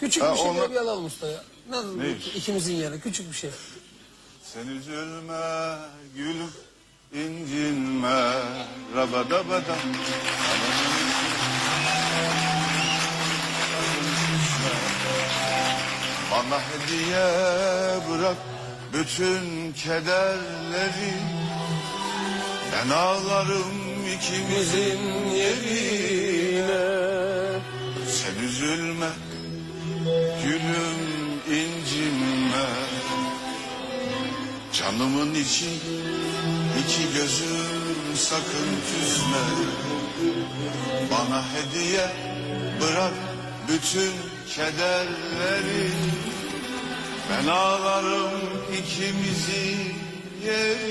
Küçük Ha, bir şey onlar- bir alalım usta ya. Nasıl Ne? ikimizin yerine küçük bir şey. Sen üzülme gülüm incinme rabadabada. Bana hediye bırak bütün kederleri Ben ağlarım ikimizin yerine gülüm incinme Canımın içi iki gözüm sakın küsme Bana hediye bırak bütün kederleri. Ben ağlarım ikimizi yerine